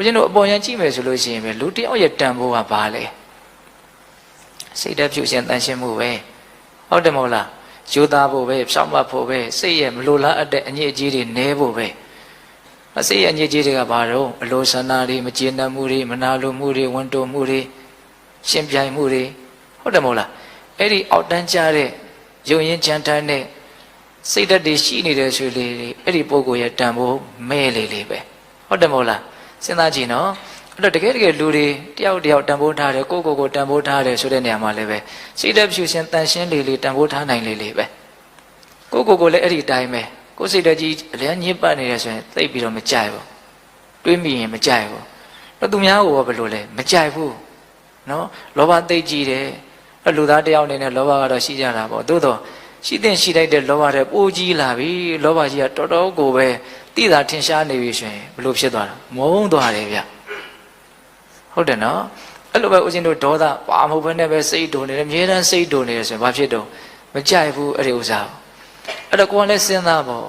ဦးဇင်းတို့အပေါ်ယံကြည့်မယ်ဆိုလို့ရှိရင်ပဲလူတစ်ယောက်ရဲ့တန်ဖိုးကဘာလဲစိတ်ဓာတ်ဖြူရှင်တန်ရှင်းမှုပဲဟုတ်တယ်မဟုတ်လားယူသားဖို့ပဲဖြောင့်မတ်ဖို့ပဲစိတ်ရဲ့မလိုလားအပ်တဲ့အညစ်အကြေးတွေနည်းဖို့ပဲအစိတ်ရဲ့အညစ်အကြေးတွေကဘာတော့အလိုဆန္ဒတွေမကျေနပ်မှုတွေမနာလိုမှုတွေဝန်တိုမှုတွေရှင်ပြိုင်မှုတွေဟုတ်တယ်မဟုတ်လားအဲ့ဒီအောက်တန်းကြတဲ့ယုံရင်ကြမ်းတမ်းတဲ့စိတ်ဓာတ်တွေရှိနေတဲ့ဆိုလေအဲ့ဒီပုဂ္ဂိုလ်ရဲ့တန်ဖိုးမဲလေလေပဲဟုတ်တယ်မဟုတ်လား စဉ်းစားကြည့်နော်အဲ့တော့တကယ်တကယ်လူတွေတယောက်တယောက်တန်ဖိုးထားတယ်ကိုယ့်ကိုယ်ကိုတန်ဖိုးထားတယ်ဆိုတဲ့နေရာမှာလည်းပဲစိတ်ဓာတ်ဖြူရှင်တန်ရှင်းလေလေတန်ဖိုးထားနိုင်လေလေပဲကိုယ့်ကိုယ်ကိုလည်းအဲ့ဒီတိုင်းပဲကိုယ်စိတ်ဓာတ်ကြီးအလျံညစ်ပတ်နေတယ်ဆိုရင်သိပ်ပြီးတော့မကြိုက်ဘူးတွေးမိရင်မကြိုက်ဘူးတော့သူများကိုဘယ်လိုလဲမကြိုက်ဘူးနော်လောဘသိပ်ကြီးတယ်အဲ့လူသားတယောက်အနေနဲ့လောဘကတော့ရှိကြတာပေါ့သို့တော့ရှိတဲ့ရှိလိုက်တဲ့လောဘတဲ့ပိုးကြီးလာပြီလောဘကြီးကတော်တော်ကိုပဲ တိတာထင်ရှားနေပြီဆိုရင်ဘယ်လိုဖြစ်သွားတာမုန်းသွားတယ်ဗျဟုတ်တယ်နော်အဲ့လိုပဲဦးဇင်းတို့ဒေါသပါမဟုတ်ဘဲနဲ့ပဲစိတ်တုန်နေတယ်အမြဲတမ်းစိတ်တုန်နေတယ်ဆိုရင်ဘာဖြစ်တော့မကြိုက်ဘူးအဲ့ဒီဥစ္စာကိုအဲ့တော့ကိုယ်ကလည်းစဉ်းစားပေါ့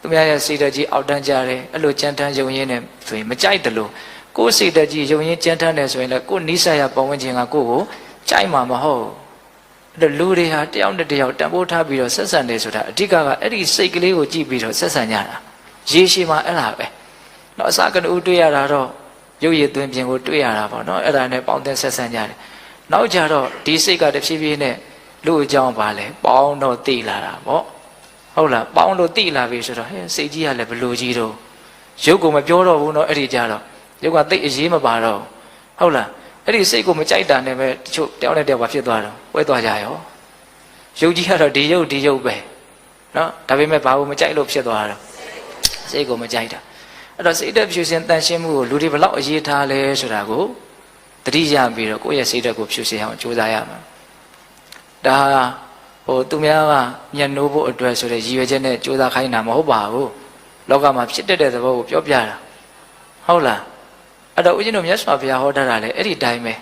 သူများရဲ့စိတ်ဓာတ်ကြီးအောက်တန်းကြတယ်အဲ့လိုကြမ်းတမ်းယုံရင်းနဲ့ဆိုရင်မကြိုက်တယ်လို့ကိုယ်စိတ်ဓာတ်ကြီးယုံရင်းကြမ်းတမ်းတယ်ဆိုရင်လည်းကိုယ်နိစ္စရပတ်ဝန်းကျင်ကကိုယ့်ကိုကြိုက်မှာမဟုတ်အဲ့တော့လူတွေဟာတယောက်နဲ့တယောက်တန်ဖိုးထားပြီးတော့ဆက်ဆံတယ်ဆိုတာအဓိကကအဲ့ဒီစိတ်ကလေးကိုကြည့်ပြီးတော့ဆက်ဆံကြတာ ရေရှည်မှာအဲ့ဒါပဲเนาะအစကတူတွေ့ရတာတော့ရုပ်ရည်သွင်းပြင်ကိုတွေ့ရတာပေါ့เนาะအဲ့ဒါနဲ့ပေါင်းတဲ့ဆက်ဆံကြတယ်နောက်ကြတော့ဒီစိတ်ကတဖြည်းဖြည်းနဲ့လူအကြောင်းပါလဲပေါင်းတော့သိလာတာပေါ့ဟုတ်လားပေါင်းလို့သိလာပြီဆိုတော့ဟဲ့စိတ်ကြီးကလည်းဘလို့ကြီးတော့ရုပ်ကမပြောတော့ဘူးเนาะအဲ့ဒီကြတော့ရုပ်ကသိအရေးမပါတော့ဟုတ်လားအဲ့ဒီစိတ်ကိုမကြိုက်တာနဲ့ပဲတချို့တယောက်နဲ့တယောက်ဘာဖြစ်သွားတော့ဝဲသွားကြရောရုပ်ကြီးကတော့ဒီရုပ်ဒီရုပ်ပဲเนาะဒါပေမဲ့ဘာလို့မကြိုက်လို့ဖြစ်သွားတော့ စိတ်ကိုမကြိုက်တာအဲ့တော့စိတ်တက်ဖြူစင်တန်ရှင်းမှုကိုလူတွေဘလောက်အရေးထားလဲဆိုတာကိုတတိယပြီးတော့ကိုယ့်ရဲ့စိတ်တက်ကိုဖြူစင်အောင်ကြိုးစားရမှာဒါဟိုသူများကညှဉ်းနိုးဖို့အတွက်ဆိုတဲ့ရည်ရွယ်ချက်နဲ့ကြိုးစားခိုင်းတာမဟုတ်ပါဘူးလောကမှာဖြစ်တတ်တဲ့သဘောကိုပြောပြတာဟုတ်လားအဲ့တော့ဦးဇင်းတို့မြတ်စွာဘုရားဟောထားတာလေအဲ့ဒီတိုင်းပဲ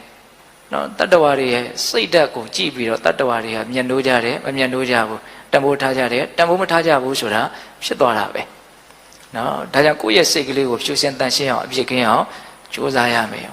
နော်တတ္တဝါတွေရဲ့စိတ်ဓာတ်ကိုကြည့်ပြီးတော့တတ္တဝါတွေကမျက်နှိုးကြတယ်မမျက်နှိုးကြဘူးတံပိုးထားကြတယ်တံပိုးမထားကြဘူးဆိုတာဖြစ်သွားတာပဲ နော်ဒါကြောင့်ကိုယ့်ရဲ့စိတ်ကလေးကိုဖြူစင်တန်ရှင်းအောင်အပြစ်ကင်းအောင်ကြိုးစားရမယ်